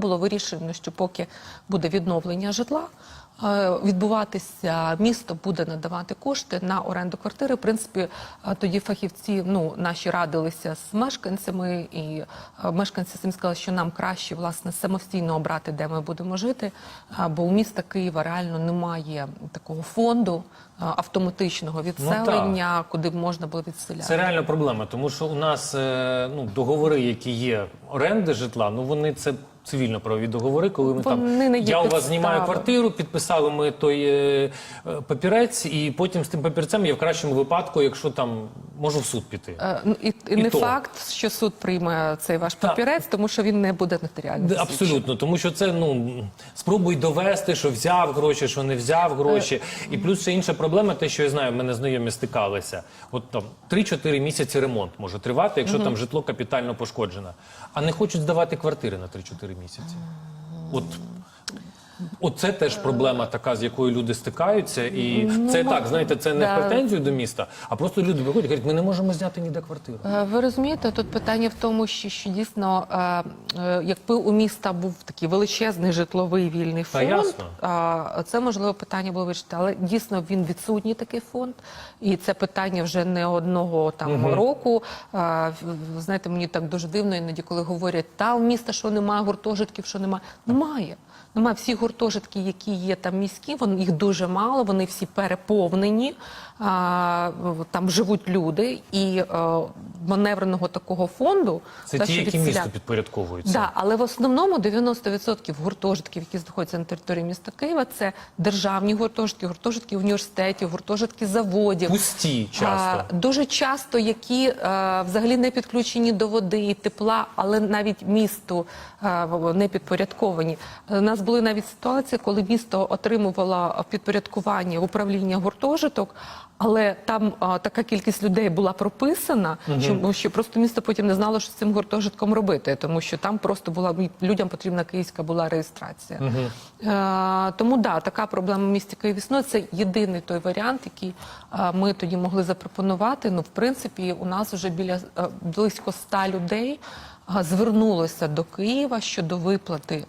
Було вирішено, що поки буде відновлення житла, відбуватися місто буде надавати кошти на оренду квартири. В принципі, е, тоді фахівці ну наші радилися з мешканцями, і е, мешканці самі сказали, що нам краще власне самостійно обрати, де ми будемо жити. Бо у міста Києва реально немає такого фонду е, автоматичного відселення, куди б можна було відселяти. Це реальна проблема, тому що у нас е, ну, договори, які є оренди житла, ну вони це цивільно-правові договори, коли ми Вони там я у вас знімаю квартиру, підписали ми той е, е, папірець, і потім з тим папірцем я в кращому випадку, якщо там можу в суд піти. Е, ну, І, і, І не то. факт, що суд прийме цей ваш папірець, тому що він не буде засвідчений. Абсолютно, тому що це ну спробуй довести, що взяв гроші, що не взяв гроші. І плюс ще інша проблема, те, що я знаю, мене знайомі стикалися. От там 3-4 місяці ремонт може тривати, якщо там житло капітально пошкоджено. А не хочуть здавати квартири на 3-4 місяці. От. Оце теж проблема така, з якою люди стикаються, і це так, знаєте, це не да. претензію до міста, а просто люди виходять і кажуть, ми не можемо зняти ніде квартиру. Е, Ви розумієте, тут питання в тому, що, що дійсно, е, е, якби у міста був такий величезний житловий вільний фонд, а, це можливо питання було вирішити. Але дійсно він відсутній такий фонд, і це питання вже не одного там року. В- в- знаєте, мені так дуже дивно іноді, коли говорять, та у міста що немає гуртожитків, що немає. Немає. Немає всі гуртожитки, які є там міські, вони їх дуже мало, вони всі переповнені. А, там живуть люди, і е, маневреного такого фонду Це та, ті, які відселя- місту підпорядковуються. Да, але в основному 90% гуртожитків, які знаходяться на території міста Києва, це державні гуртожитки, гуртожитки університетів, гуртожитки заводів. Пусті часто. А, дуже часто, які е, взагалі не підключені до води і тепла, але навіть місту е, в- не підпорядковані. Е, У нас були навіть ситуації, коли місто отримувало підпорядкування управління гуртожиток. Але там а, така кількість людей була прописана, що, що просто місто потім не знало, що з цим гуртожитком робити, тому що там просто була людям потрібна київська була реєстрація. Е, тому да, така проблема в місті Київ існує. Це єдиний той варіант, який е, ми тоді могли запропонувати. Ну, в принципі, у нас вже біля е, близько ста людей. Звернулося до Києва щодо виплати е,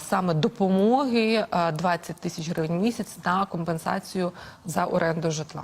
саме допомоги е, 20 тисяч гривень в місяць на компенсацію за оренду житла.